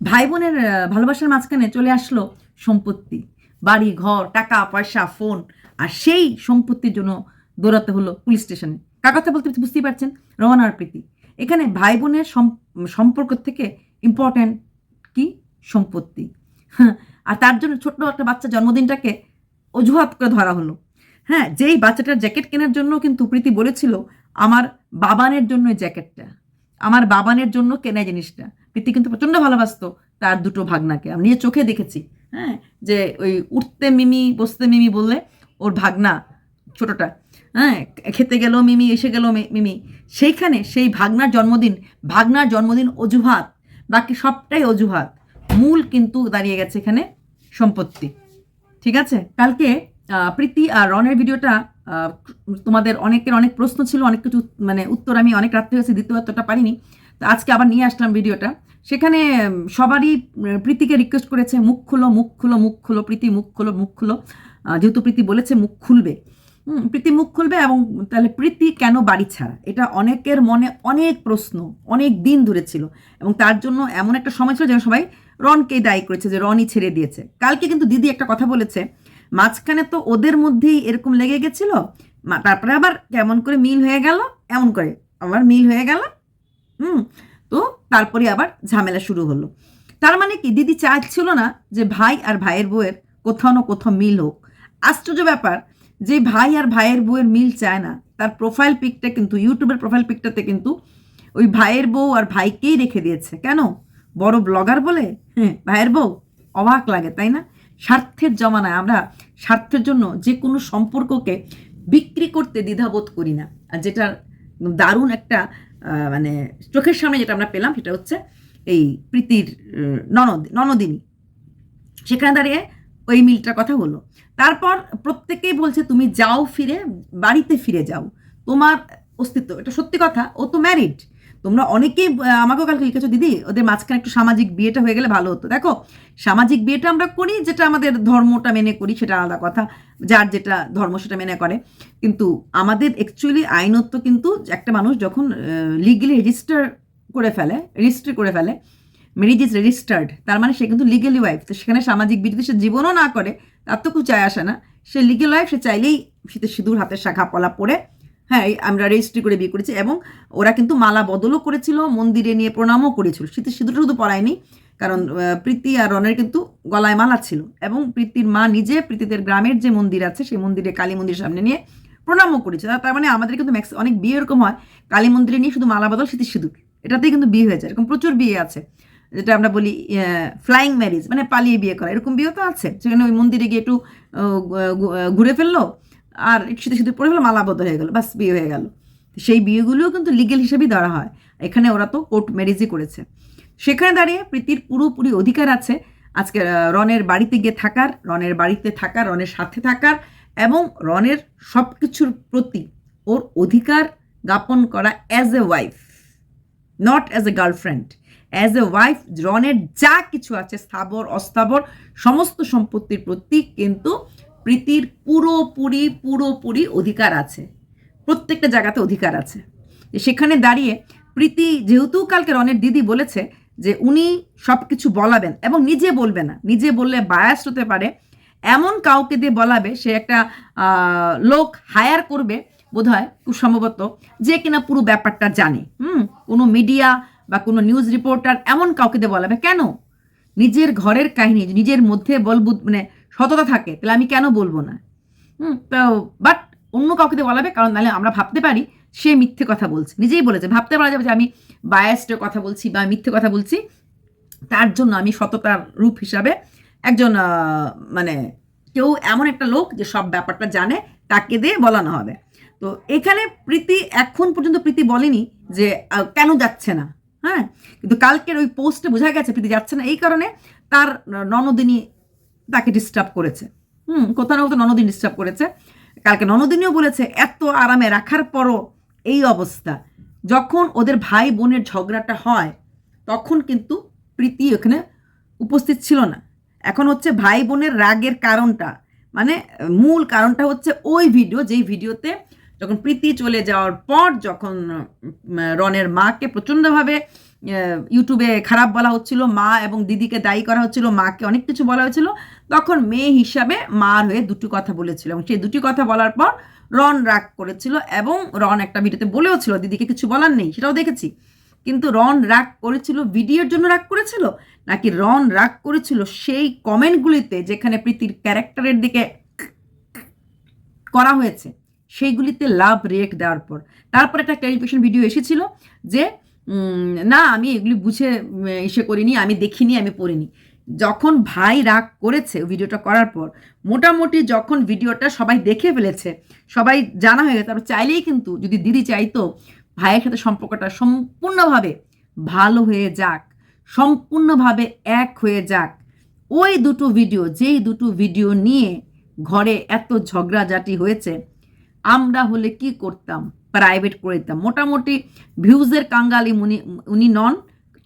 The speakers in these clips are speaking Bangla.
ভাই বোনের ভালোবাসার মাঝখানে চলে আসলো সম্পত্তি। বাড়ি ঘর টাকা পয়সা ফোন আর সেই সম্পত্তির জন্য দৌড়াতে হলো পুলিশ স্টেশনে। কার কথা বলতে বুঝতেই পারছেন? রোহন আর প্রীতি। এখানে ভাই বোনের সম্পর্ক থেকে ইম্পর্ট্যান্ট কি? সম্পত্তি। হ্যাঁ, আর তার জন্য ছোট্ট একটা বাচ্চা জন্মদিনটাকে অজুহাত করে ধরা হলো। হ্যাঁ যেই বাচ্চাটার জ্যাকেট কেনার জন্য কিন্তু প্রীতি বলেছিল আমার বাবানের জন্য জ্যাকেটটা আমার বাবানের জন্য কেনা জিনিসটা। প্রীতি কিন্তু প্রচণ্ড ভালোবাসতো তার দুটো ভাগনাকে। আমি নিজের চোখে দেখেছি হ্যাঁ? যে ওই উঠতে মিমি, বসতে মিমি বললে ওর ভাগনা ছোটটা হ্যাঁ? খেতে গেল মিমি, এসে গেল মিমি। সেইখানে সেই ভাগনার জন্মদিন ভাগনার জন্মদিন অজুহাত, বাকি সবটাই অজুহাত। মূল কিন্তু দাঁড়িয়ে গেছে এখানে সম্পত্তি। ঠিক আছে? কালকে প্রীতি আর রনের ভিডিওটা তোমাদের অনেকের অনেক প্রশ্ন ছিল, অনেক কিছু মানে উত্তর আমি অনেক রাত্রে হয়েছে দ্বিতীয় উত্তরটা পারিনি। তো আজকে আবার নিয়ে আসলাম ভিডিওটা। সেখানে সবারই প্রীতিকে রিকোয়েস্ট করেছে, মুখ খুলো মুখ খুলো মুখ খুলো, প্রীতি, মুখ খুলো মুখ খুলো। যেহেতু প্রীতি বলেছে, মুখ খুলবে। প্রীতি মুখ খুলবে এবং তাহলে প্রীতি কেন বাড়ি ছাড়া? এটা অনেকের মনে অনেক প্রশ্ন, অনেক দিন ধরে ছিল এবং তার জন্য এমন একটা সময় ছিল যেন সবাই রনকেই দায়ী করেছে, যে রনই ছেড়ে দিয়েছে। কালকে কিন্তু দিদি একটা কথা বলেছে মাঝখানে তো ওদের মধ্যেই এরকম লেগে গেছিল। তারপরে আবার কেমন করে মিল হয়ে গেল, এমন করে আবার মিল হয়ে গেল। হুম, তো তারপরে আবার ঝামেলা শুরু হলো। তার মানে কি, দিদি চাইছিল না যে ভাই আর ভাইয়ের বউয়ের কোথাও না কোথাও মিল হোক। আশ্চর্য ব্যাপার যে ভাই আর ভাইয়ের বউয়ের মিল চায় না, তার প্রোফাইল পিকটা কিন্তু, ইউটিউবের প্রোফাইল পিকটাতে কিন্তু ওই ভাইয়ের বউ আর ভাইকেই রেখে দিয়েছে। কেন? বড় ব্লগার বলে? হ্যাঁ ভাইয়ের বউ অবাক লাগে, তাই না? স্বার্থের জমানায় আমরা স্বার্থের জন্য যে কোনো সম্পর্ককে বিক্রি করতে দ্বিধাবোধ করি না। আর যেটা দারুণ একটা মানে চোখের সামনে যেটা আমরা পেলাম সেটা হচ্ছে এই প্রীতির ননদ, ননদিনী। সেখানে দাঁড়িয়ে ওই মিলটার কথা হলো। তারপর প্রত্যেকেই বলছে, তুমি যাও ফিরে, বাড়িতে ফিরে যাও। তোমার অস্তিত্ব, এটা সত্যি কথা, ও তো ম্যারিড তোমরা অনেকেই আমাকেও কালকে লিখেছো, দিদি, ওদের মাঝখানে একটু সামাজিক বিয়েটা হয়ে গেলে ভালো হতো। দেখো, সামাজিক বিয়েটা আমরা করি, যেটা আমাদের ধর্মটা মেনে করি, সেটা আলাদা কথা, যার যেটা ধর্ম সেটা মেনে করে। কিন্তু আমাদের অ্যাকচুয়ালি আইনত কিন্তু একটা মানুষ যখন লিগেলি রেজিস্টার করে ফেলে রেজিস্ট্রি করে ফেলে ম্যারিজ ইজ রেজিস্টার্ড তার মানে সে কিন্তু লিগেলি ওয়াইফ তো সেখানে সামাজিক বিরোধী সে জীবনও না করে, তার তো কিছু চায় আসে না। সে লিগেল ওয়াইফ সে চাইলেই শীতের সিঁদুর হাতের শাখা পলা পরে হ্যাঁ আমরা রেজিস্ট্রি করে বিয়ে করেছি এবং ওরা কিন্তু মালা বদলও করেছিল, মন্দিরে নিয়ে প্রণামও করেছিল। শীতের সিঁদুরটা শুধু পরায়নি, কারণ প্রীতি আর রনের কিন্তু গলায় মালা ছিল এবং প্রীতির মা নিজে প্রীতিদের গ্রামের যে মন্দির আছে, সেই মন্দিরে কালী মন্দির সামনে নিয়ে প্রণামও করেছে তার মানে আমাদের কিন্তু ম্যাক্স অনেক বিয়ে এরকম হয়, কালী মন্দিরে নিয়ে শুধু মালা বদল শীতের সিঁদুর। এটাতেই কিন্তু বিয়ে হয়ে যায়, এরকম প্রচুর বিয়ে আছে। যেটা আমরা বলি ফ্লাইং ম্যারিজ মানে পালিয়ে বিয়ে করা, এরকম বিয়েও তো আছে। সেখানে ওই মন্দিরে গিয়ে একটু ঘুরে ফেলল আর শীতে শীতে পড়ে ফেলো মালা বদল হয়ে গেলো বাস বিয়ে হয়ে গেল। সেই বিয়েগুলোও কিন্তু লিগেল হিসেবেই ধরা হয়। এখানে ওরা তো কোর্ট ম্যারেজই করেছে। সেখানে দাঁড়িয়ে প্রীতির পুরোপুরি অধিকার আছে। আজকে রনের বাড়িতে গিয়ে থাকার, রনের বাড়িতে থাকার, রনের সাথে থাকার এবং রনের সব কিছুর প্রতি ওর অধিকার জ্ঞাপন করা as a wife not as a girlfriend as a wife রনের যা কিছু আছে, স্থাবর, অস্থাবর, সমস্ত সম্পত্তির প্রতি কিন্তু প্রীতির পুরোপুরি পুরোপুরি অধিকার আছে। প্রত্যেকটা জায়গাতে অধিকার আছে। সেখানে দাঁড়িয়ে প্রীতি যেহেতু কালকে রনের দিদি বলেছে যে উনি সব কিছু বলাবেন এবং নিজে বলবে না, নিজে বললে বায়াস হতে পারে। এমন কাউকে দিয়ে বলাবে, সে একটা লোক হায়ার করবে বোধ হয় খুব সম্ভবত যে কিনা পুরো ব্যাপারটা জানে। হুম? কোনো মিডিয়া বা কোনো নিউজ রিপোর্টার এমন কাউকে দিয়ে বলাবে। কেন? নিজের ঘরের কাহিনী, নিজের মধ্যে বলবু মানে সততা থাকে, তাহলে আমি কেন বলব না? হুম, তো বাট অন্য কাউকে দিয়ে বলাবে, কারণ নাহলে আমরা ভাবতে পারি সে মিথ্যে কথা বলছে। নিজেই বলেছে, ভাবতে পারা যাবে যে আমি বায়াসড কথা বলছি বা মিথ্যে কথা বলছি। তার জন্য আমি সততার রূপ হিসাবে একজন মানে কেউ এমন একটা লোক যে সব ব্যাপারটা জানে, তাকে দিয়ে বলানো হবে। তো এখানে প্রীতি এখন পর্যন্ত প্রীতি বলেনি যে কেন যাচ্ছে না হ্যাঁ? কিন্তু কালকের ওই পোস্টে বোঝা গেছে প্রীতি যাচ্ছে না, এই কারণে তার ননদিনী তাকে ডিস্টার্ব করেছে। হুম কোথাও না কোথাও ননদিন ডিস্টার্ব করেছে। কালকে ননদিনীও বলেছে, এত আরামে রাখার পরও এই অবস্থা। যখন ওদের ভাই বোনের ঝগড়াটা হয়, তখন কিন্তু প্রীতি ওখানে উপস্থিত ছিল না। এখন হচ্ছে ভাই বোনের রাগের কারণটা মানে মূল কারণটা হচ্ছে ওই ভিডিও যেই ভিডিওতে যখন প্রীতি চলে যাওয়ার পর যখন রনের মাকে প্রচণ্ডভাবে ইউটিউবে খারাপ বলা হচ্ছিল, মা এবং দিদিকে দায়ী করা হচ্ছিল, মাকে অনেক কিছু বলা হয়েছিল। তখন মেয়ে হিসাবে মার হয়ে দুটি কথা বলেছিল এবং সেই দুটি কথা বলার পর রন রাগ করেছিল এবং রন একটা ভিডিওতে বলেও ছিল, দিদিকে কিছু বলার নেই? সেটাও দেখেছি। কিন্তু রন রাগ করেছিল, ভিডিওর জন্য রাগ করেছিল? নাকি রন রাগ করেছিল সেই কমেন্টগুলিতে যেখানে প্রীতির ক্যারেক্টারের দিকে করা হয়েছে? সেইগুলিতে লাভ রিয়েক্ট দেওয়ার পর। তারপর একটা ক্লারিফিকেশন ভিডিও এসেছিল যে না, আমি এগুলি বুঝে ইসে করিনি, আমি দেখিনি, আমি পড়িনি। যখন ভাই রাগ করেছে ভিডিওটা করার পর, মোটামুটি যখন ভিডিওটা সবাই দেখে ফেলেছে, সবাই জানা হয়ে গেছে, তারপর চাইলেই কিন্তু যদি দিদি চাইতো, ভাইয়ের সাথে সম্পর্কটা সম্পূর্ণভাবে ভালো হয়ে যাক, সম্পূর্ণভাবে এক হয়ে যাক, ওই দুটো ভিডিও, যেই দুটো ভিডিও নিয়ে ঘরে এত ঝগড়াঝাটি হয়েছে, আমরা হলে কি করতাম? প্রাইভেট করে দিতাম। মোটামুটি ভিউজের কাঙ্গালি উনি উনি নন।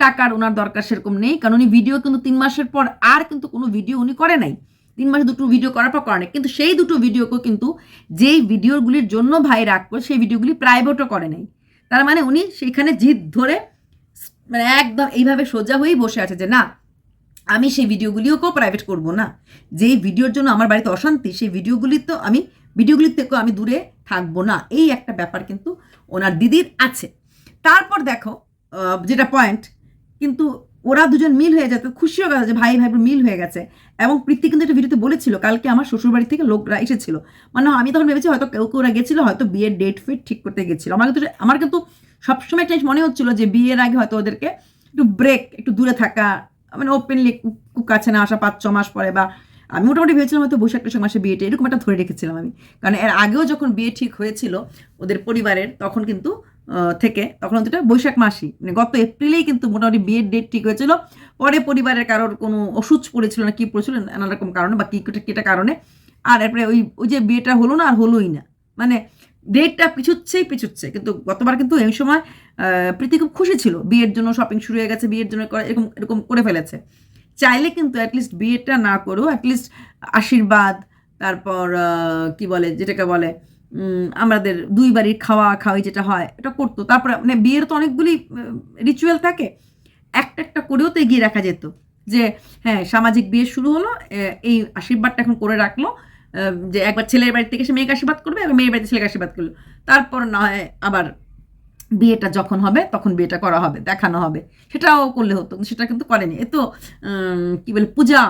টাকার ওনার দরকার সেরকম নেই। কারণ উনি ভিডিও কিন্তু তিন মাসের পর আর কিন্তু কোনো ভিডিও উনি করে নাই। তিন মাসে দুটো ভিডিও করার পর করে নাই। কিন্তু সেই দুটো ভিডিওকে কিন্তু যেই ভিডিওগুলির জন্য ভাই রাগ করে, সেই ভিডিওগুলি প্রাইভেটও করে নাই। তার মানে উনি সেখানে জিদ ধরে মানে একদম এইভাবে সোজা হয়েই বসে আছে যে, না, আমি সেই ভিডিওগুলিওকেও প্রাইভেট করব না। যেই ভিডিওর জন্য আমার বাড়িতে অশান্তি, সেই ভিডিওগুলি তো আমি ভিডিওগুলির থেকেও আমি দূরে থাকব না। এই একটা ব্যাপার কিন্তু ওনার দিদির আছে। তারপর দেখো যেটা পয়েন্ট কিন্তু ওরা দুজন মিল হয়ে যেত খুশিও গেছে যে ভাই ভাই মিল হয়ে গেছে। এবং প্রীতি কিন্তু একটা ভিডিওতে বলেছিল, কালকে আমার শ্বশুরবাড়ি থেকে লোকরা এসেছিল। মানে আমি তখন ভেবেছি হয়তো কেউ কেউ ওরা গেছিল, হয়তো বিয়ের ডেট ফিট ঠিক করতে গেছিল। আমার কিন্তু আমার কিন্তু সবসময় একটা মনে হচ্ছিল যে বিয়ের আগে হয়তো ওদেরকে একটু ব্রেক একটু দূরে থাকা মানে ওপেনলি কাছে না আসা পাঁচ, ছ মাস পরে বা আমি মোটামুটি ভেবেছিলাম হয়তো বৈশাখ টৈশাখ মাসে বিয়েটা, এরকম একটা ধরে রেখেছিলাম আমি। কারণ এর আগেও যখন বিয়ে ঠিক হয়েছিল ওদের পরিবারের, তখন কিন্তু থেকে, তখন ওটা বৈশাখ মাসই। মানে গত এপ্রিলেই কিন্তু মোটামুটি বিয়ের ডেট ঠিক হয়েছিল। পরে পরিবারের কারোর কোনো ওষুধ পড়েছিল না, কি পড়েছিল, নানা রকম কারণে বা কী কেটা কারণে। আর এরপরে ওই ওই যে বিয়েটা হলো না, আর হলোই না। মানে ডেটটা পিছুচ্ছেই পিছুচ্ছে। কিন্তু গতবার কিন্তু এই সময় প্রীতি খুব খুশি ছিল। বিয়ের জন্য শপিং শুরু হয়ে গেছে, বিয়ের জন্য এরকম এরকম করে ফেলেছে। চাইলে কিন্তু অ্যাটলিস্ট বিয়েটা না করেও অ্যাটলিস্ট আশীর্বাদ, তারপর কি বলে, যেটাকে বলে আমাদের দুই বাড়ির খাওয়া, খাওয়াই যেটা হয়, এটা করতো। তারপরে মানে বিয়ের তো অনেকগুলি রিচুয়াল থাকে, একটা একটা করেও তো এগিয়ে রাখা যেত যে হ্যাঁ সামাজিক বিয়ে শুরু হলো এই আশীর্বাদটা এখন করে রাখল যে একবার ছেলের বাড়ি থেকে এসে মেয়েকে আশীর্বাদ করবে এবং মেয়ের বাড়িতে ছেলেকে আশীর্বাদ করল। তারপর না হয় আবার বিয়েটা যখন হবে, তখন বিয়েটা করা হবে, দেখানো হবে। সেটাও করলে হতো, সেটা কিন্তু করেনি। এ তো কি বলে, পূজা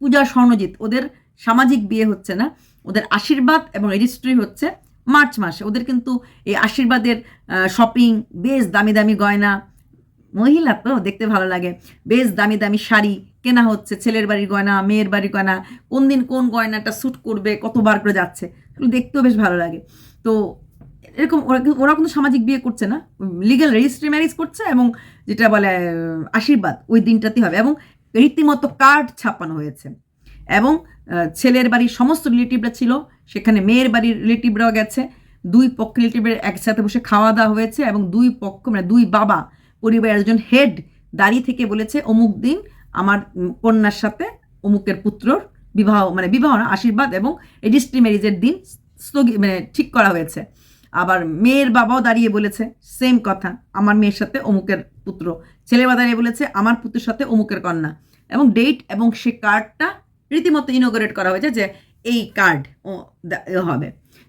পূজা স্বর্ণজিৎ, ওদের সামাজিক বিয়ে হচ্ছে না, ওদের আশীর্বাদ এবং রেজিস্ট্রি হচ্ছে মার্চ মাসে। ওদের কিন্তু এই আশীর্বাদের শপিং বেশ দামি দামি গয়না, মহিলা তো, দেখতে ভালো লাগে। বেশ দামি দামি শাড়ি কেনা হচ্ছে, ছেলের বাড়ির গয়না, মেয়ের বাড়ির গয়না, কোন দিন কোন গয়নাটা স্যুট করবে, কতবার করে যাচ্ছে দেখতেও বেশ ভালো লাগে। তো এরকম ওরা কিন্তু- ওরা সামাজিক বিয়ে করছে না। লিগ্যাল রেজিস্ট্রি ম্যারেজ করছে এবং যেটা বলে আশীর্বাদ ওই দিনটাতেই হবে এবং রীতিমতো কার্ড ছাপানো হয়েছে। এবং ছেলের বাড়ির সমস্ত রিলেটিভরা ছিল, সেখানে মেয়ের বাড়ির রিলেটিভরাও গেছে। দুই পক্ষ রিলেটিভের একসাথে বসে খাওয়া দাওয়া হয়েছে এবং দুই পক্ষ মানে দুই বাবা পরিবারের একজন হেড দাঁড়িয়ে থেকে বলেছে, অমুক দিন আমার কন্যার সাথে অমুকের পুত্রর বিবাহ মানে বিবাহ আশীর্বাদ এবং রেজিস্ট্রি ম্যারেজের দিন স্থগি মানে ঠিক করা হয়েছে। আবার মেয়ের বাবাও দাঁড়িয়ে বলেছে সেম কথা। আমার মেয়ের সাথে অমুকের পুত্র। ছেলে বা দাঁড়িয়ে বলেছে, আমার পুত্রের সাথে অমুকের কন্যা। এবং ডেট এবং সে কার্ডটা রীতিমতো ইনোগ্রেট করা হয়েছে যে এই কার্ড হবে।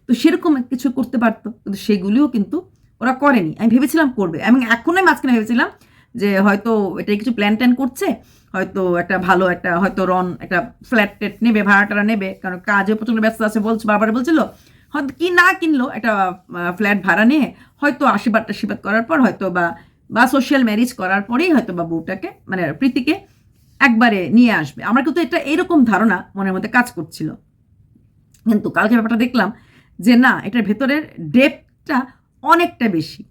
তো সেরকম কিছু করতে পারতো, কিন্তু সেগুলিও কিন্তু ওরা করেনি। আমি ভেবেছিলাম করবে। এবং এখনই মাঝখানে ভেবেছিলাম যে হয়তো এটা কিছু প্ল্যান ট্যান করছে, হয়তো একটা ভালো একটা, হয়তো রন একটা ফ্ল্যাট টেট নেবে, ভাড়াটারা নেবে, কারণ কাজে প্রচণ্ড ব্যস্ত আছে বলছে, বারবার বলছিল হয়তো কি না কিনলো একটা ফ্ল্যাট ভাড়া নিয়ে, হয়তো আশীর্বাদ আশীর্বাদ করার পর, হয়তো বা বা সোশ্যাল ম্যারেজ করার পরেই হয়তো বা বউটাকে মানে প্রীতিকে একবারে নিয়ে আসবে। আমার কিন্তু এটা এরকম ধারণা মনের মধ্যে কাজ করছিল। কিন্তু কালকে ব্যাপারটা দেখলাম যে না, এটার ভেতরের ডেপটা অনেকটা বেশি।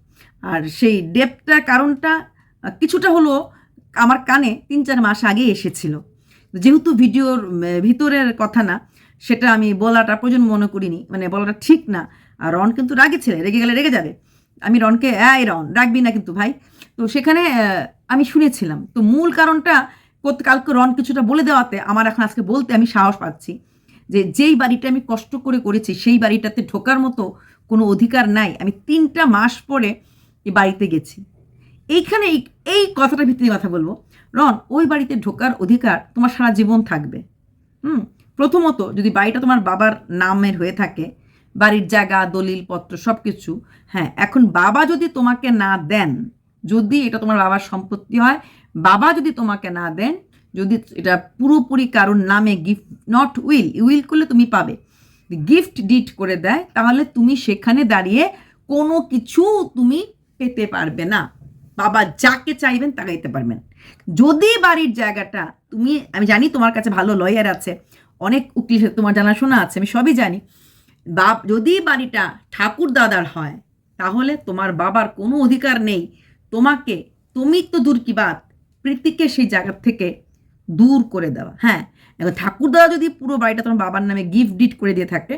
আর সেই ডেপটার কারণটা কিছুটা হলো আমার কানে তিন চার মাস আগে এসেছিল। যেহেতু ভিডিওর ভিতরের কথা না সেটা আমি বলাটা প্রয়োজন মনে করিনি মানে বলাটা ঠিক না। আর রন কিন্তু রাগে ছেলে রেগে গেলে রেগে যাবে। আমি রনকে, এই রন রাখবি না কিন্তু ভাই। তো সেখানে আমি শুনেছিলাম। তো মূল কারণটা কালকে রন কিছুটা বলে দেওয়াতে আমার এখন আজকে বলতে আমি সাহস পাচ্ছি যে যেই বাড়িটা আমি কষ্ট করে করেছি, সেই বাড়িটাতে ঢোকার মতো কোনো অধিকার নাই। আমি তিনটা মাস পরে এই বাড়িতে গেছি। এইখানে এই কথাটার ভিত্তিতে কথা বলব। রন, ওই বাড়িতে ঢোকার অধিকার তোমার সারা জীবন থাকবে। হুম, প্রথমত যদি বাড়িটা তোমার বাবার নামের হয়ে থাকে, বাড়ির জায়গা দলিল পত্র সব কিছু হ্যাঁ এখন বাবা যদি তোমাকে না দেন, যদি এটা তোমার বাবার সম্পত্তি হয়, বাবা যদি তোমাকে না দেন, যদি এটা পুরোপুরি কারোর নামে গিফট নট উইল উইল করলে তুমি পাবে। গিফট ডিট করে দেয়, তাহলে তুমি সেখানে দাঁড়িয়ে কোনো কিছু তুমি পেতে পারবে না। বাবা যাকে চাইবেন তাকে পারবেন। যদি বাড়ির জায়গাটা তুমি, আমি জানি তোমার কাছে ভালো লয়ার আছে, অনেক উকিল, তোমার জানাশোনা আছে, আমি সবই জানি। বাপ, যদি বাড়িটা ঠাকুর দাদার হয়, তাহলে তোমার বাবার কোনো অধিকার নেই। তোমাকে, তুমি তো দূর কি বাদ প্রীতিকে সেই জায়গা থেকে দূর করে দেওয়া হ্যাঁ? এখন ঠাকুর দাদা যদি পুরো বাড়িটা তোমার বাবার নামে গিফট ডিট করে দিয়ে থাকে,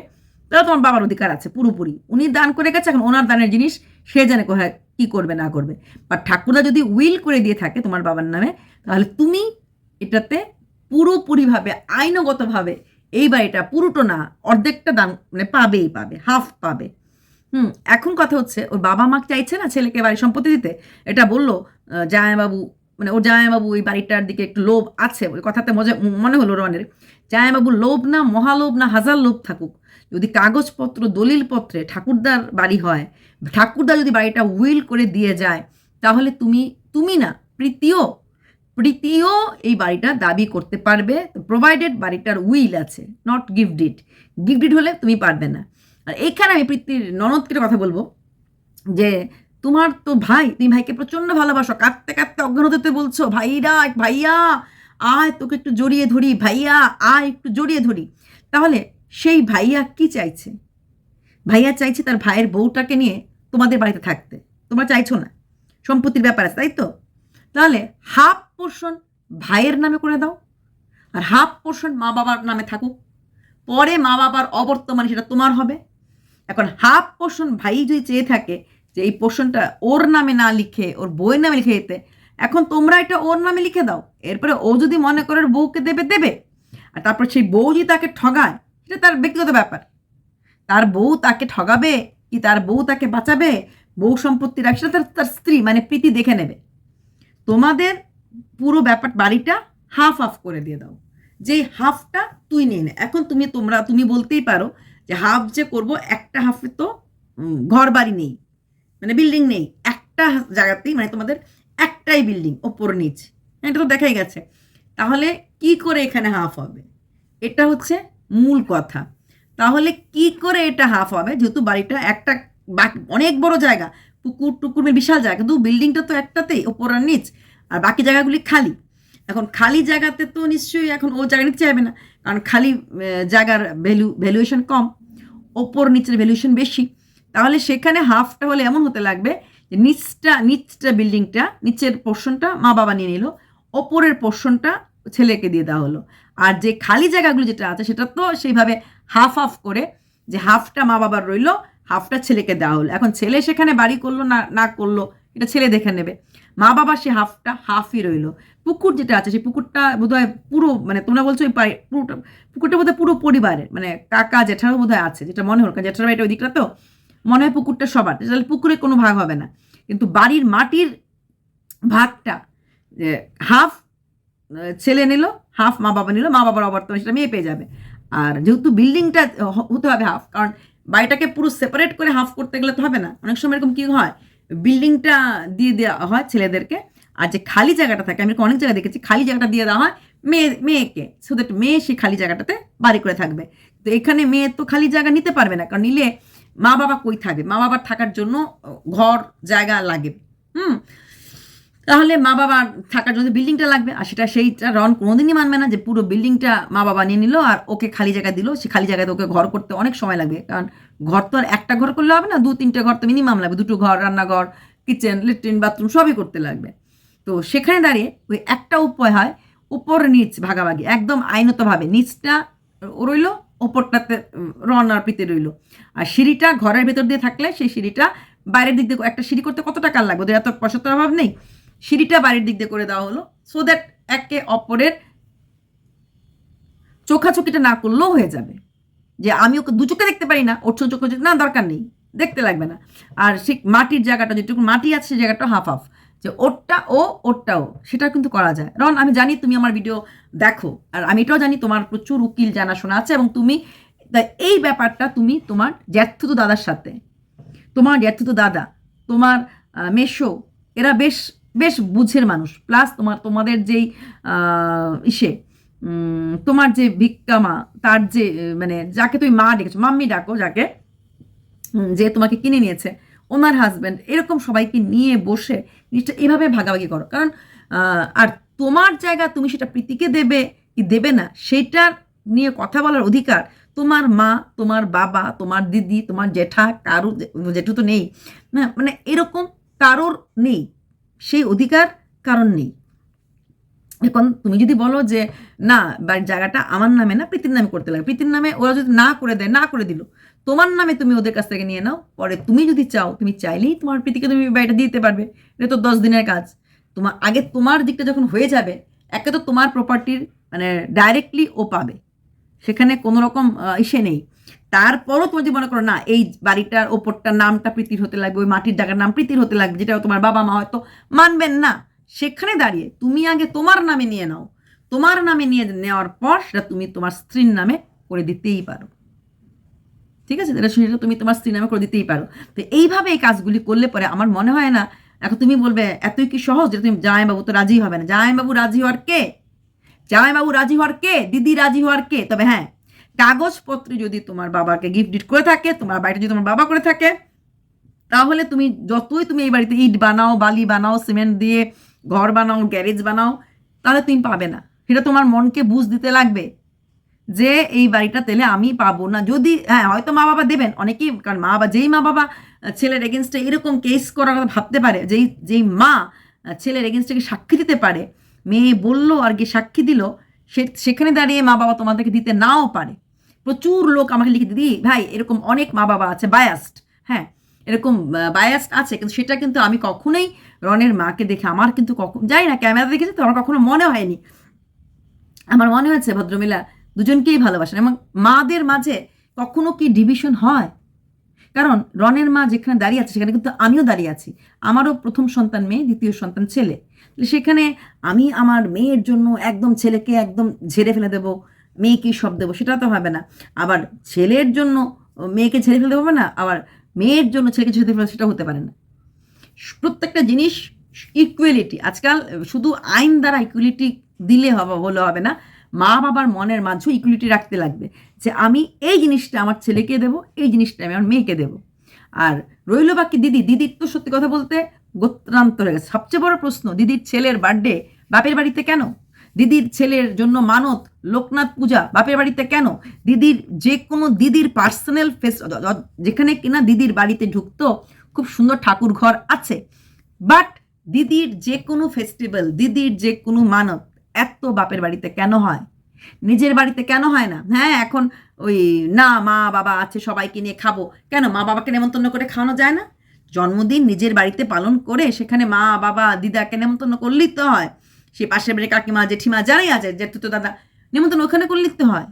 তাহলে তোমার বাবার অধিকার আছে, পুরোপুরি। উনি দান করে গেছে, এখন ওনার দানের জিনিস, সে জানে কোথায় কী করবে, না করবে। বা ঠাকুরদা যদি উইল করে দিয়ে থাকে তোমার বাবার নামে, তাহলে তুমি এটাতে পুরোপুরিভাবে, আইনগতভাবে এই বাড়িটা পুরোটো না, অর্ধেকটা দান মানে পাবেই পাবে হাফ পাবে। হুম, এখন কথা হচ্ছে, ওর বাবা মা চাইছে না ছেলেকে বাড়ি সম্পত্তি দিতে, এটা বলল জামাইবাবু মানে ওর জামাইবাবু ওই বাড়িটার দিকে একটু লোভ আছে, ওই কথাতে মজা মনে হলো রনের জামাইবাবু লোভ না, মহালোভ না, হাজার লোভ থাকুক, যদি কাগজপত্র, দলিলপত্রে ঠাকুরদার বাড়ি হয়, ঠাকুরদা যদি বাড়িটা উইল করে দিয়ে যায়, তাহলে তুমি তুমি না, প্রীতিও প্রীতিও এই বাড়িটা দাবি করতে পারবে। প্রোভাইডেড বাড়িটার উইল আছে not gift deed gift deed হলে তুমি পারবে না। আর এইখানে আমি প্রীতির ননদকে কথা বলব, যে তোমার তো ভাই, তুমি ভাইকে প্রচণ্ড ভালোবাসো, কাঁদতে কাঁদতে অজ্ঞান হতে বলছো, ভাইরা, ভাইয়া, আয়, তোকে একটু জড়িয়ে ধরি, ভাইয়া, আয়, একটু জড়িয়ে ধরি। তাহলে সেই ভাইয়া কি চাইছে? ভাইয়া চাইছে তার ভাইয়ের বউটাকে নিয়ে তোমাদের বাড়িতে থাকতে। তোমরা চাইছো না। সম্পত্তির ব্যাপার আছে, তাই তো? তাহলে হাফ পোর্শন ভাইয়ের নামে করে দাও আর হাফ পোর্শন মা বাবার নামে থাকুক। পরে মা বাবার অবর্তমানে সেটা তোমার হবে। এখন হাফ পোর্শন ভাই যদি চেয়ে থাকে যে এই পোর্শনটা ওর নামে না লিখে, ওর বইয়ের নামে লিখে দিতে, এখন তোমরা এটা ওর নামে লিখে দাও। এরপরে ও যদি মনে করে বউকে দেবে দেবে। আর তারপর সেই বউ যদি তাকে ঠগায়, সেটা তার ব্যক্তিগত ব্যাপার। তার বউ তাকে ঠগাবে কি তার বউ তাকে বাঁচাবে? বউ সম্পত্তি রাখে, সেটা তার তার স্ত্রী মানে প্রীতি দেখে নেবে। তোমাদের পুরো ব্যাপার, বাড়িটা হাফ হাফ করে দিয়ে দাও। যে হাফটা তুই নিয়ে নে। এখন তুমি, তোমরা, তুমি বলতেই পারো যে হাফ যে করব, একটা হাফে তো ঘর বাড়ি নেই। মানে বিল্ডিং নেই। একটা জায়গাতেই মানে তোমাদের একটাই বিল্ডিং ওপর নিচ। এটা তো দেখাই গেছে। তাহলে কি করে এখানে হাফ হবে? এটা হচ্ছে মূল কথা। তাহলে কি করে এটা হাফ হবে? যেহেতু বাড়িটা একটা অনেক বড় জায়গা। পুকুর টুকুর বিশাল জায়গা, কিন্তু বিল্ডিংটা তো একটাতেই, ওপর আর নিচ, আর বাকি জায়গাগুলি খালি। এখন খালি জায়গাতে তো নিশ্চয়ই এখন ও জায়গা নিতে চাইবে না, কারণ খালি জায়গার ভ্যালু ভ্যালুয়েশন কম, ওপর নিচের ভ্যালুয়েশন বেশি। তাহলে সেখানে হাফটা হলে এমন হতে লাগবে যে নিচটা নিচটা বিল্ডিংটা নিচের পোর্শনটা মা বাবা নিয়ে নিল, ওপরের পোর্শনটা ছেলেকে দিয়ে দেওয়া হলো। আর যে খালি জায়গাগুলো যেটা আছে, সেটা তো সেইভাবে হাফ হাফ করে, যে হাফটা মা বাবার রইল হাফটা ছেলেকে দেওয়া হলো। এখন ছেলে সেখানে বাড়ি করল না না করল, এটা ছেলে দেখে নেবে। মা বাবা সে হাফটা, হাফই রইল। পুকুর যেটা আছে, সেই পুকুরটা বোধহয় পুরো মানে তোমরা বলছো ওই পুরোটা, পুকুরটা বোধহয় পুরো পরিবারের মানে কাকা জেঠারও বোধহয় আছে, যেটা মনে হলো, কারণ জেঠার বাড়িটা ওই দিকটা তো, মনে হয় পুকুরটা সবার, তাহলে পুকুরে কোনো ভাগ হবে না। কিন্তু বাড়ির মাটির ভাগটা হাফ ছেলে নিল, হাফ মা বাবা নিল, মা বাবার অবর্তমানে সেটা মেয়ে পেয়ে যাবে। আর যেহেতু বিল্ডিংটা হতে হবে হাফ, কারণ বাড়িটাকে পুরো সেপারেট করে হাফ করতে গেলে তো হবে না। অনেক সময় এরকম কী হয় বিল্ডিংটা দিয়ে দেওয়া হয় ছেলেদেরকে, আর যে খালি জায়গাটা থাকে, আমি অনেক জায়গায় দেখেছি, খালি জায়গাটা দিয়ে দেওয়া হয় মেয়ে, মেয়েকে। সো দ্যাট মেয়ে সেই খালি জায়গাটাতে বাড়ি করে থাকবে। তো এখানে মেয়ে তো খালি জায়গা নিতে পারবে না, কারণ নিলে মা বাবা কই থাকবে? মা বাবার থাকার জন্য ঘর, জায়গা লাগে। হুম? তাহলে মা বাবা থাকার জন্য বিল্ডিংটা লাগবে। আর সেটা সেইটা রন কোনোদিনই মানবে না যে পুরো বিল্ডিংটা মা বাবা নিয়ে নিল আর ওকে খালি জায়গা দিল। সে খালি জায়গাতে ওকে ঘর করতে অনেক সময় লাগবে। কারণ ঘর তো আর একটা ঘর করলে হবে না, দু, তিনটে ঘর তো মিনিমাম লাগবে। দুটো ঘর, রান্নাঘর কিচেন লেট্রিন বাথরুম সবই করতে লাগবে। তো সেখানে দাঁড়িয়ে ওই একটা উপায় হয়, উপর নিচ ভাগাভাগি, একদম আইনতভাবে। নিচটা রইল, ওপরটাতে রন আর প্রীতি রইল। আর সিঁড়িটা ঘরের ভেতর দিয়ে থাকলে সেই সিঁড়িটা বাইরের দিক দিয়ে একটা সিঁড়ি করতে কত টাকা লাগবে? ওদের এত পয়সার অভাব নেই? সিঁড়িটা বাইরের দিক দিয়ে করে দেওয়া হলো সো দ্যাট একে অপরের চোখাচোখিটা না করলেও হয়ে যাবে। যে আমি ওকে দু চোখে দেখতে পারি না, ওর ছোট চোখে না, দরকার নেই, দেখতে লাগবে না। আর সে মাটির জায়গাটা, যেটুকু মাটি আছে সেই জায়গাটা হাফ হাফ যে ওরটা ও ওরটাও সেটা কিন্তু করা যায়। রন, আমি জানি তুমি আমার ভিডিও দেখো, আর আমি এটাও জানি তোমার প্রচুর উকিল জানাশোনা আছে, এবং তুমি এই ব্যাপারটা তুমি তোমার জ্যাঠুতো দাদার সাথে, তোমার জ্যাঠুতো দাদা, তোমার মেশো এরা বেশ বেশ বুঝের মানুষ। প্লাস তোমার, তোমাদের যেই ইসে তোমার যে ভিক্ষা মা তার যে মানে যাকে তুমি মা ডেকেছো, মাম্মি ডাকো যাকে যে তোমাকে কিনে নিয়েছে, ওনার হাজব্যান্ড এরকম সবাইকে নিয়ে বসে জিনিসটা এভাবে ভাগাভাগি করো। কারণ আর তোমার জায়গা তুমি সেটা প্রীতিকে দেবে কি দেবে না সেটার নিয়ে কথা বলার অধিকার তোমার মা, তোমার বাবা, তোমার দিদি, তোমার জেঠা কারও জেঠু তো নেই। না মানে এরকম কারোর নেই। সেই অধিকার কারণ নেই। এখন তুমি যদি বলো যে, না, বাড়ির জায়গাটা আমার নামে না, প্রীতির নামে করতে লাগে। প্রীতির নামে ওরা যদি না করে দেয়, না করে দিল, তোমার নামে তুমি ওদের কাছ থেকে নিয়ে নাও, পরে তুমি যদি চাও, তুমি চাইলেই তোমার প্রীতিকে তুমি বাড়িটা দিতে পারবে। এটা তো দশ দিনের কাজ। তোমার আগে তোমার দিকটা যখন হয়ে যাবে, একে তো তোমার প্রপার্টির মানে ডাইরেক্টলি ও পাবে। সেখানে কোনো রকম ইসে নেই। তারপরও তুমি যদি মনে করো, না, এই বাড়িটার ওপরটার নামটা প্রীতির হতে লাগবে, ওই মাটির জায়গার নাম প্রীতির হতে লাগবে যেটা তোমার বাবা মা হয়তো মানবেন না। সেখানে দাঁড়িয়ে তুমি আগে তোমার নামে নিয়ে নাও। তোমার নামে নিয়ে নেওয়ার পর সেটা তুমি তোমার স্ত্রীর নামে করে দিতেই পারো। ঠিক আছে? এটা সেটা তুমি তোমার স্ত্রীর নামে করে দিতেই পারো। তো এইভাবে এই কাজগুলি করলে পরে আমার মনে হয় না, এখন তুমি বলবে, এতই কি সহজ যে তুমি জামাইবাবু তো রাজি হবে না? জামাইবাবু রাজি হওয়ার কে? জামাইবাবু রাজি হওয়ার কে? দিদি রাজি হওয়ার কে? তবে হ্যাঁ কাগজপত্র যদি তোমার বাবাকে গিফট করে থাকে, তোমার বাড়িটা যদি তোমার বাবা করে থাকে, তাহলে তুমি যতই তুমি এই বাড়িতে ইট বানাও, বালি বানাও, সিমেন্ট দিয়ে ঘর বানাও গ্যারেজ বানাও, তাহলে তুমি পাবে না। সেটা তোমার মনকে বুঝ দিতে লাগবে যে এই বাড়িটা তেলে আমি পাবো না। যদি হ্যাঁ হয়তো মা বাবা দেবেন অনেকেই, কারণ মা বাবা, যেই মা বাবা ছেলের এগেনস্টে এরকম কেস করার কথা ভাবতে পারে, যেই যেই মা ছেলের এগেনস্টে সাক্ষী দিতে পারে, মেয়ে বলল আর কি সাক্ষী দিল সেখানে দাঁড়িয়ে মা বাবা তোমাদেরকে দিতে নাও পারে। প্রচুর লোক আমাকে লিখে, দিদি, ভাই, এরকম অনেক মা বাবা আছে বায়াস্ট হ্যাঁ এরকম বায়াস্ট আছে, কিন্তু সেটা কিন্তু আমি কখনোই রনের মাকে দেখে, আমার কিন্তু কখন যাই না, ক্যামেরা দেখেছি তো, আমার কখনো মনে হয়নি। আমার মনে হয়েছে ভদ্রমিলা দুজনকেই ভালোবাসেন এবং মাদের মাঝে কখনো কি ডিভিশন হয়? কারণ রনের মা যেখানে দাঁড়িয়ে আছে, সেখানে কিন্তু আমিও দাঁড়িয়ে আছি। আমারও প্রথম সন্তান মেয়ে, দ্বিতীয় সন্তান ছেলে। সেখানে আমি আমার মেয়ের জন্য একদম ছেলেকে একদম ঝেড়ে ফেলে দেবো মেয়েকে সব দেবো, সেটা তো হবে না। আবার ছেলের জন্য মেয়েকে ঝেড়ে ফেলে দেবো না, আবার মেয়ের জন্য ছেলেকে ঝেড়ে ফেলে সেটা হতে পারে না। প্রত্যেকটা জিনিস ইকুয়ালিটি আজকাল শুধু আইন দ্বারা ইকুয়ালিটি দিলে হবে, হলে হবে না। মা বাবার মনের মাঝেও ইকুয়ালিটি রাখতে লাগবে যে আমি এই জিনিসটা আমার ছেলেকে দেবো, এই জিনিসটা আমি আমার মেয়েকে দেবো। আর রইল বাকি দিদি, দিদির তো সত্যি কথা বলতে গোত্রান্ত হয়ে গেছে। সবচেয়ে বড় প্রশ্ন, দিদির ছেলের বার্থডে বাপের বাড়িতে কেন? দিদির ছেলের জন্য মানত লোকনাথ পূজা বাপের বাড়িতে কেন? দিদির যে কোনো দিদির পার্সোনাল ফেস যেখানে কিনা দিদির বাড়িতে ঢুকতো, খুব সুন্দর ঠাকুর ঘর আছে। বাট দিদির যে কোনো ফেস্টিভ্যাল দিদির যে কোনো মানত এত বাপের বাড়িতে কেন হয়? নিজের বাড়িতে কেন হয় না? হ্যাঁ এখন ওই না, মা, বাবা আছে, সবাইকে নিয়ে খাব। কেন? মা, বাবাকে নেমন্তন্ন করে খাওয়ানো যায় না? জন্মদিন নিজের বাড়িতে পালন করে সেখানে মা, বাবা, দিদাকে নেমন্তন্ন করলেই তো হয়। সে পাশের বাড়ির কাকিমা, জেঠিমা যারাই আছে, জেঠু তো দাদা, নেমন্তন্ন ওখানে করলেই তো হয়।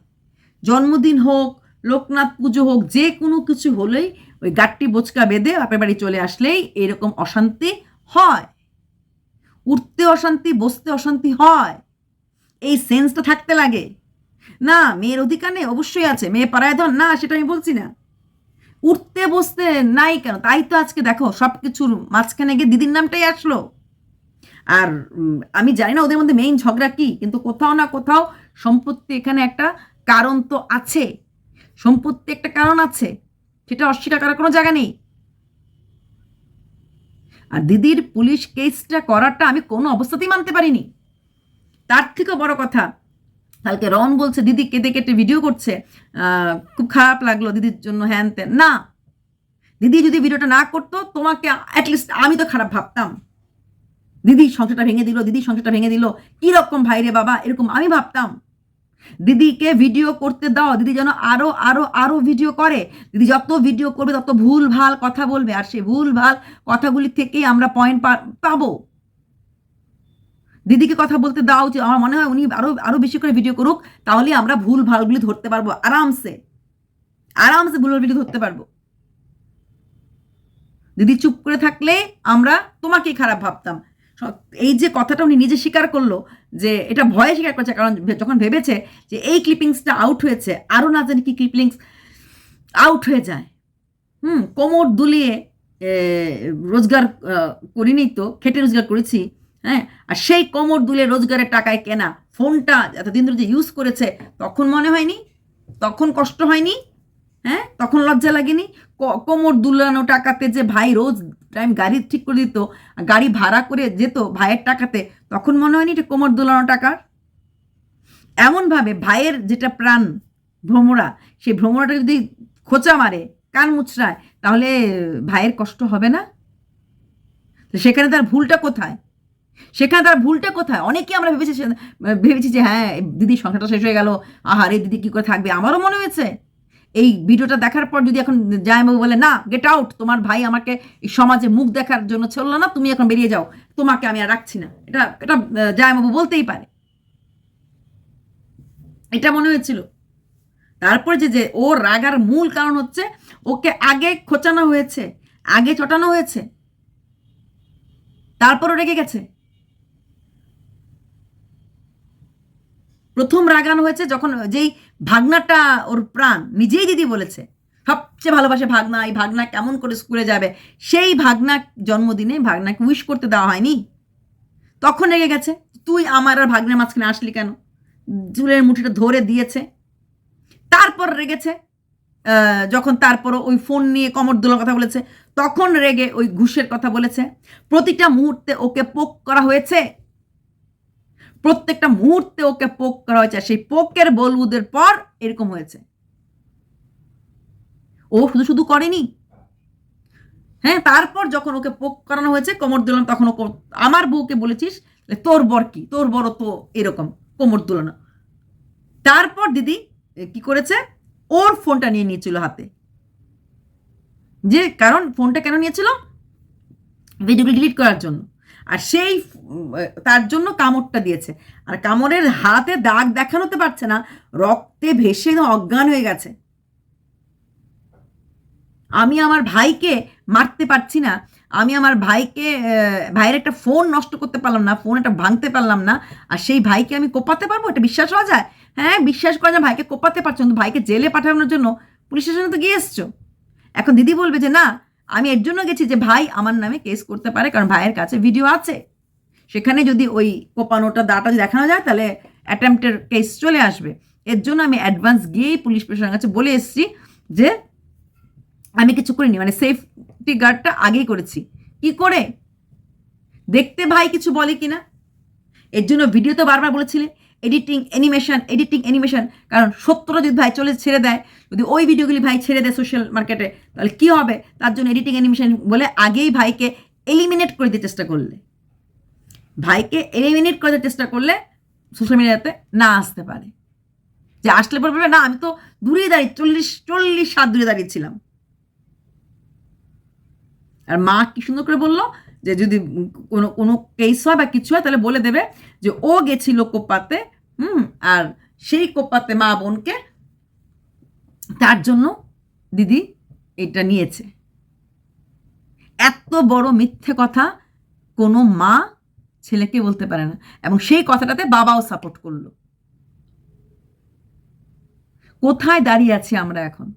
জন্মদিন হোক, লোকনাথ পুজো হোক, যে কোনো কিছু হলেই ওই গাট্টি বোচকা বেঁধে বাপের বাড়ি চলে আসলেই এরকম অশান্তি হয়। উঠতে অশান্তি, বসতে অশান্তি হয়। এই সেন্সটা থাকতে লাগে। না, মেয়ের অধিকার নেই, অবশ্যই আছে। মেয়ে পাড়ায় ধন? না, সেটা আমি বলছি না। উঠতে, বসতে নাই কেন? তাই তো আজকে দেখো সব কিছুর মাঝখানে গিয়ে দিদির নামটাই আসলো। আর আমি জানি না ওদের মধ্যে মেইন ঝগড়া কি, কিন্তু কোথাও না কোথাও সম্পত্তি এখানে একটা কারণ তো আছে। সম্পত্তি একটা কারণ আছে। সেটা অস্বীকার করার কোনো জায়গা নেই। আর দিদির পুলিশ কেসটা করাটা আমি কোনো অবস্থাতেই মানতে পারিনি। তার থেকেও বড় কথা, কালকে রন বলছে, দিদি কেটে কেটে ভিডিও করছে। খুব খারাপ লাগল দিদির জন্য হ্যান ত্যান। না, দিদি যদি ভিডিওটা না করতো, তোমাকে অ্যাটলিস্ট আমি তো খারাপ ভাবতাম। দিদি সংসারটা ভেঙে দিল, দিদি সংসারটা ভেঙে দিল, কি রকম ভাই রে বাবা, এরকম আমি ভাবতাম। দিদিকে ভিডিও করতে দাও, দিদি যেন আরও আরও আরও ভিডিও করে। দিদি যত ভিডিও করবে, তত ভুল ভালো কথা বলবে, আর সেই ভুল ভালো কথাগুলি থেকেই আমরা পয়েন্ট পাবো। দিদিকে কথা বলতে দেওয়া উচিত। আমার মনে হয় উনি আরও আরও বেশি করে ভিডিও করুক, তাহলে আমরা ভুল ভালগুলি ধরতে পারব। আরামসে আরামসে ভুল ভালগুলি ধরতে পারব। দিদি চুপ করে থাকলে আমরা তোমাকেই খারাপ ভাবতাম। এই যে কথাটা উনি নিজে স্বীকার করল, যে এটা ভয়ে স্বীকার করছে, কারণ যখন ভেবেছে যে এই ক্লিপিংসটা আউট হয়েছে আরও না জানি কি ক্লিপিংস আউট হয়ে যায়। হুম, কোমর দুলিয়ে রোজগার করিনি তো, খেটে রোজগার করেছি। হ্যাঁ? আর সেই কোমর দুলে রোজগারের টাকায় কেনা ফোনটা এতদিন ধরে যে ইউজ করেছে, তখন মনে হয়নি? তখন কষ্ট হয়নি? হ্যাঁ? তখন লজ্জা লাগেনি? কোমর দুলানো টাকাতে যে ভাই রোজ টাইম গাড়ি ঠিক করে দিত গাড়ি ভাড়া করে যেত ভাইয়ের টাকাতে, তখন মনে হয়নি এটা কোমর দুলানো টাকার? এমনভাবে ভাইয়ের যেটা প্রাণ, ভ্রমরা, সেই ভ্রমরাটা যদি খোঁচা মারে, কান মুচড়ায়, তাহলে ভাইয়ের কষ্ট হবে না? সেখানে তার ভুলটা কোথায়? সেখানে তার ভুলটা কোথায়? অনেকে আমরা ভেবেছি ভেবেছি যে হ্যাঁ দিদি সংসারটা শেষ হয়ে গেল। আহারে দিদি কি করে থাকবে? আমারও মনে হয়েছে। এই ভিডিওটা দেখার পর যদি এখন জায়বাবু বলে, না গেট আউট তোমার ভাই আমাকে সমাজে মুখ দেখার জন্য চলল না, তুমি এখন বেরিয়ে যাও। তোমাকে আমি আর রাখছি না। এটা এটা জায়বাবু বলতেই পারে। এটা মনে হয়েছিল। তারপরে যে যে ওর রাগার মূল কারণ হচ্ছে, ওকে আগে খোঁচানো হয়েছে, আগে চটানো হয়েছে। তারপরও রেগে গেছে। প্রথম রাগানো হয়েছে যখন যেই ভাগনাটা ওর প্রাণ নিজেই দিদি বলেছে, সবচেয়ে ভালোবাসে ভাগনা, এই ভাগনা কেমন করে স্কুলে যাবে? সেই ভাগনা জন্মদিনে ভাগনাকে উইশ করতে দেওয়া হয়নি। তখন রেগে গেছে, তুই আমার আর ভাগ্নের মাঝখানে আসলি কেন? চুলের মুঠিটা ধরে দিয়েছে। তারপর রেগেছে যখন তারপর ওই ফোন নিয়ে কমর দোলার কথা বলেছে, তখন রেগে ওই ঘুষের কথা বলেছে। প্রতিটা মুহূর্তে ওকে পোক করা হয়েছে। প্রত্যেকটা মুহূর্তে ওকে পোক করা হয়েছে, আর সেই পোকের বলবুদের পর এরকম হয়েছে। ও শুধু শুধু করেনি। হ্যাঁ তারপর যখন ওকে পোক করানো হয়েছে, কোমর দোলানো, তখন ও আমার বউকে বলেছিস তোর বর কি? তোর বড় তো এরকম, কোমর দোলানো। তারপর দিদি কি করেছে? ওর ফোনটা নিয়ে নিয়েছিল হাতে। যে, কারণ ফোনটা কেন নিয়েছিল? ভিডিওগুলি ডিলিট করার জন্য। আর সেই তার জন্য কামড়টা দিয়েছে। আর কামড়ের হাতে দাগ দেখানোতে পারছে না, রক্তে ভেসে অজ্ঞান হয়ে গেছে। আমি আমার ভাইকে মারতে পারছি না। আমি আমার ভাইকে ভাইয়ের একটা ফোন নষ্ট করতে পারলাম না, ফোন একটা ভাঙতে পারলাম না। আর সেই ভাইকে আমি কোপাতে পারব? এটা বিশ্বাস হওয়া যায়? হ্যাঁ বিশ্বাস করা যায় ভাইকে কোপাতে পারছ, কিন্তু ভাইকে জেলে পাঠানোর জন্য পুলিশ স্টেশনে তো গিয়ে এসছো। এখন দিদি বলবে যে, না আমি এর জন্য গেছি যে ভাই আমার নামে কেস করতে পারে, কারণ ভাইয়ের কাছে ভিডিও আছে। সেখানে যদি ওই কোপানোটা দাটা দেখানো যায়, তাহলে অ্যাটেম্পটের কেস চলে আসবে। এর জন্য আমি অ্যাডভান্স গিয়েই পুলিশ প্রশাসনের কাছে বলে এসেছি যে আমি কিছু করিনি মানে সেফটি গার্ডটা আগেই করেছি। কি করে? দেখতে ভাই কিছু বলে কিনা? এর জন্য ভিডিও তো বারবার বলেছিলে এডিটিং অ্যানিমেশন এডিটিং অ্যানিমেশন কারণ সত্যটা যদি ভাই চলে ছেড়ে দেয়, যদি ওই ভিডিওগুলি ভাই ছেড়ে দেয় সোশ্যাল মার্কেটে তাহলে কী হবে? তার জন্য এডিটিং অ্যানিমেশন বলে আগেই ভাইকে এলিমিনেট করে দিতে চেষ্টা করলে। ভাইকে এলিমিনেট করে দিতে চেষ্টা করলে সোশ্যাল মিডিয়াতে না আসতে পারে। যে আসলে পরে না, আমি তো দূরে দাঁড়িয়ে, চল্লিশ চল্লিশ সাত দূরে দাঁড়িয়েছিলাম। আর মা কি সুন্দর করে বলল যে যদি কোনো কোনো কেস হয় বা কিছু হয়, তাহলে বলে দেবে যে ও গেছিল কোপাতে, হুম, আর সেই কোপাতে মা বোনকে তার জন্য দিদি এটা নিয়েছে। এত বড় মিথ্যে কথা কোনো মা ছেলেকে বলতে পারে না এবং সেই কথাটাতে বাবাও সাপোর্ট করল। কোথায় দাঁড়িয়ে আছি আমরা এখন?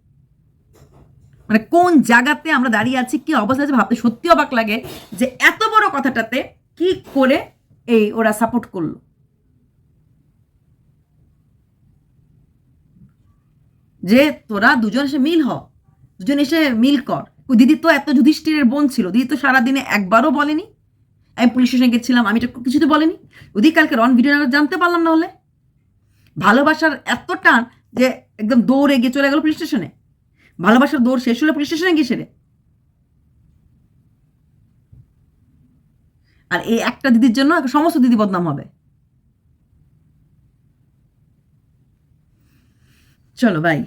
মানে কোন জায়গাতে আমরা দাঁড়িয়ে আছি, কি অবস্থা আছে ভাবতে সত্যি অবাক লাগে যে এত বড় কথাটাতে কি করে এই ওরা সাপোর্ট করল। যে তোরা দুজন এসে মিল হ, দুজন এসে মিল কর। দিদি তো এত যুধিষ্ঠিরের বোন ছিল, দিদি তো সারাদিনে একবারও বলেনি। আমি পুলিশ স্টেশনে গেছিলাম, আমি তো কিছু তো বলেনি। ওদি কালকে রন ভিডিও জানতে পারলাম না হলে ভালোবাসার এত টান যে একদম দৌড়ে গিয়ে চলে গেল পুলিশ স্টেশনে ভালোবাসার দৌড় শেষ হলে পুলিশ স্টেশনে গিয়ে সেরে। আর এই একটা দিদির জন্য সমস্ত দিদি বদনাম হবে। চলো বাই